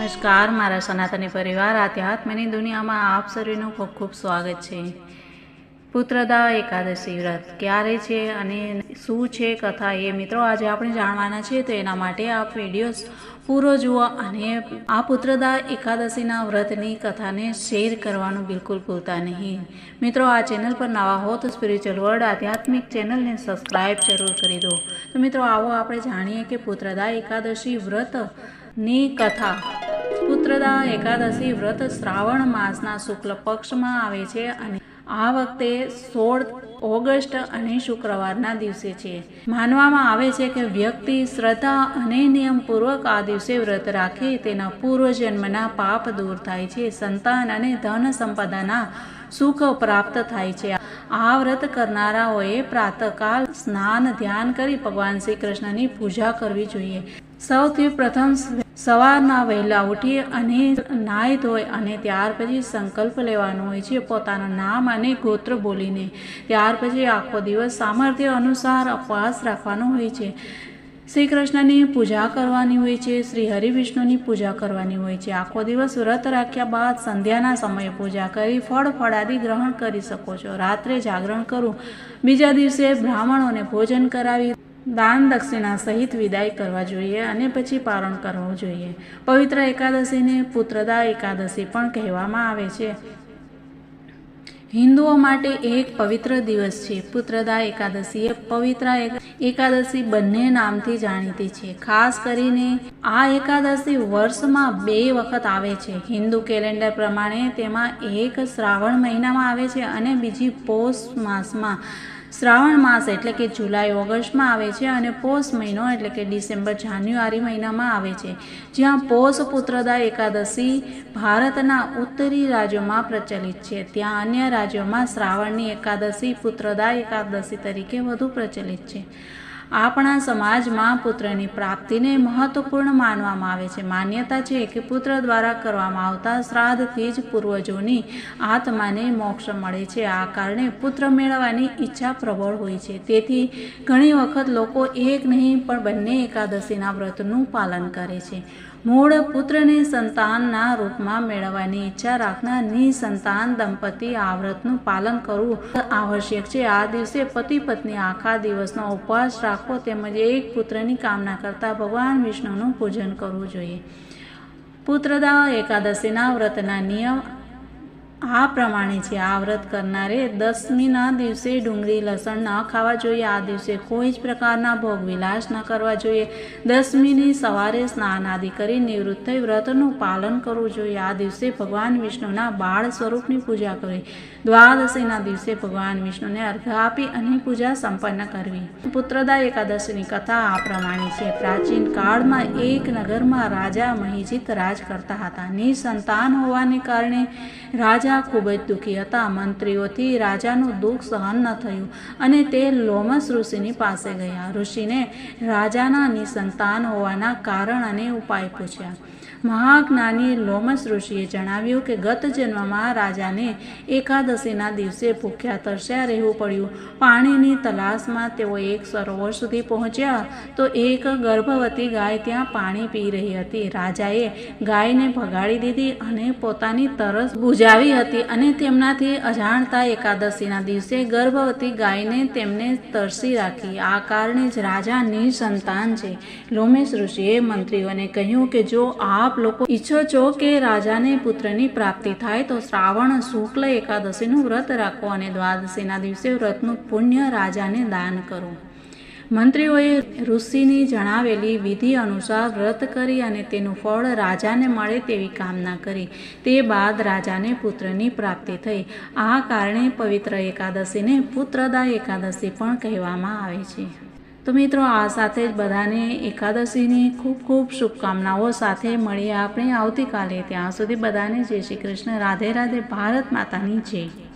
નમસ્કાર, મારા સનાતની પરિવાર, આધ્યાત્મની દુનિયામાં આપ સર્વેનું ખૂબ ખૂબ સ્વાગત છે. પુત્રદા એકાદશી વ્રત ક્યારે છે અને શું છે કથા એ મિત્રો આજે આપણે જાણવાના છે તો એના માટે આપ વીડિયો પૂરો જુઓ અને આ પુત્રદા એકાદશીના વ્રતની કથાને શેર કરવાનું બિલકુલ ભૂલતા નહીં. મિત્રો, આ ચેનલ પર નવા હો તો સ્પિરિચ્યુઅલ વર્લ્ડ આધ્યાત્મિક ચેનલને સબસ્ક્રાઇબ જરૂર કરી દો. તો મિત્રો, આવો આપણે જાણીએ કે પુત્રદા એકાદશી વ્રતની કથા પુત્રદા એકાદશી વ્રત શ્રાવણ માસના શુક્લ પક્ષમાં આવે છે અને આ વખતે સોળ ઓગસ્ટ અને શુક્રવારના દિવસે છે. માનવામાં આવે છે કે વ્યક્તિ શ્રદ્ધા અને નિયમપૂર્વક આ દિવસે વ્રત રાખે તેના પૂર્વજન્મના પાપ દૂર થાય છે. સંતાન અને ધન સંપદાના સુખ પ્રાપ્ત થાય છે. આ વ્રત કરનારાઓએ પ્રાતકાલ સ્નાન, ધ્યાન કરી ભગવાન શ્રી કૃષ્ણની પૂજા કરવી જોઈએ. સૌથી પ્રથમ સવારના વહેલા ઉઠી અને નાહી ધોઈ અને ત્યાર પછી સંકલ્પ લેવાનો હોય છે પોતાના નામ અને ગોત્ર બોલીને. ત્યાર પછી આખો દિવસ સામર્થ્ય અનુસાર ઉપવાસ રાખવાનો હોય છે. શ્રી કૃષ્ણની પૂજા કરવાની હોય છે, શ્રી હરિવિષ્ણુની પૂજા કરવાની હોય છે. આખો દિવસ વ્રત રાખ્યા બાદ સંધ્યાના સમયે પૂજા કરી ફળ ફળાદી ગ્રહણ કરી શકો છો. રાત્રે જાગરણ કરવું બીજા દિવસે બ્રાહ્મણોને ભોજન કરાવી દાન દક્ષિણા સહિત વિદાય કરવા જોઈએ અને પછી પારણ કરવું જોઈએ. પવિત્ર એકાદશીને પુત્રદા એકાદશી પણ કહેવામાં આવે છે. હિન્દુઓ માટે એક પવિત્ર દિવસ છે. પુત્રદા એકાદશી એ પવિત્ર એકાદશી બંને નામથી જાણીતી છે. ખાસ કરીને આ એકાદશી વર્ષમાં બે વખત આવે છે. હિન્દુ કેલેન્ડર પ્રમાણે તેમાં એક શ્રાવણ મહિનામાં આવે છે અને બીજી પોષ માસમાં શ્રાવણ માસ એટલે કે જુલાઈ, ઓગસ્ટમાં આવે છે અને પોષ મહિનો એટલે કે ડિસેમ્બર, જાન્યુઆરી મહિનામાં આવે છે. જ્યાં પોષ પુત્રદા એકાદશી ભારતના ઉત્તરી રાજ્યોમાં પ્રચલિત છે. ત્યાં અન્ય રાજ્યોમાં શ્રાવણની એકાદશી પુત્રદા એકાદશી તરીકે વધુ પ્રચલિત છે. આપણા સમાજમાં પુત્રની પ્રાપ્તિને મહત્વપૂર્ણ માનવામાં આવે છે. માન્યતા છે કે પુત્ર દ્વારા કરવામાં આવતા શ્રાદ્ધથી જ પૂર્વજોની આત્માને મોક્ષ મળે છે. આ કારણે પુત્ર મેળવવાની ઈચ્છા પ્રબળ હોય છે. તેથી ઘણી વખત લોકો એક નહીં પણ બંને એકાદશીના વ્રતનું પાલન કરે છે. મૂળ પુત્રને સંતાનના રૂપમાં મેળવવાની ઈચ્છા રાખનાર નિસંતાન દંપતી આ વ્રતનું પાલન કરવું આવશ્યક છે. આ દિવસે પતિ પત્ની આખા દિવસનો ઉપવાસ રાખવો તેમજ એક પુત્રની કામના કરતાં ભગવાન વિષ્ણુનું પૂજન કરવું જોઈએ. પુત્રદા એકાદશીના વ્રતના નિયમ આ પ્રમાણે છે. આ વ્રત કરનારે દસમીના દિવસે ડુંગળી લસણ ન ખાવા જોઈએ. આ દિવસે કોઈ જ પ્રકારના ભોગ વિલાસ ન કરવા જોઈએ. દસમીની સવારે સ્નાન આદિ કરી નિવૃત્ત થઈ વ્રતનું પાલન કરવું જોઈએ. આ દિવસે ભગવાન વિષ્ણુના બાળ સ્વરૂપની પૂજા કરવી દ્વાદશીના દિવસે ભગવાન વિષ્ણુને અર્ઘ આપી અને પૂજા સંપન્ન કરવી. પુત્રદા એકાદશીની કથા આ પ્રમાણે છે. પ્રાચીન કાળમાં એક નગરમાં રાજા મહિજીત રાજ કરતા હતા. નિસંતાન હોવાને કારણે રાજા રાજા ખૂબ જ દુઃખી હતા. મંત્રીઓથી રાજાનું દુઃખ સહન ન થયું અને તે લોમસ ઋષિની પાસે ગયા. ઋષિને રાજાના નિસંતાન હોવાના કારણ અને ઉપાય પૂછ્યા. મહાજ્ઞાની લોમસ ઋષિએ જણાવ્યું કે ગત જન્મમાં રાજાને એકાદશીના દિવસે ભૂખ્યા તરસ્યા રહેવું પડ્યું. પાણીની તલાશમાં તેઓ એક સરોવર સુધી પહોંચ્યા તો એક ગર્ભવતી ગાય ત્યાં પાણી પી રહી હતી. રાજાએ ગાયને ભગાડી દીધી અને પોતાની તરસ બુજાવી હતી અને તેમનાથી અજાણતા એકાદશીના દિવસે ગર્ભવતી ગાયને તેમને તરસી રાખી. આ કારણે જ રાજા નિસંતાન છે. લોમેશ ઋષિએ મંત્રીઓને કહ્યું કે જો આપ લોકો ઈચ્છો છો કે રાજાને પુત્રની પ્રાપ્તિ થાય, તો શ્રાવણ શુક્લ એકાદશીનું વ્રત રાખો અને દ્વાદશીના દિવસે વ્રતનું પુણ્ય રાજાને દાન કરો. મંત્રીઓએ ઋષિની જણાવેલી વિધિ અનુસાર વ્રત કરી અને તેનું ફળ રાજાને મળે તેવી કામના કરી. તે બાદ રાજાને પુત્રની પ્રાપ્તિ થઈ. આ કારણે પવિત્ર એકાદશીને પુત્રદા એકાદશી પણ કહેવામાં આવે છે. તો મિત્રો, આ સાથે જ બધાને એકાદશીની ખૂબ ખૂબ શુભકામનાઓ સાથે મળીએ આપણે આવતીકાલે. ત્યાં સુધી બધાને જય શ્રી કૃષ્ણ. રાધે રાધે. ભારત માતાની જય.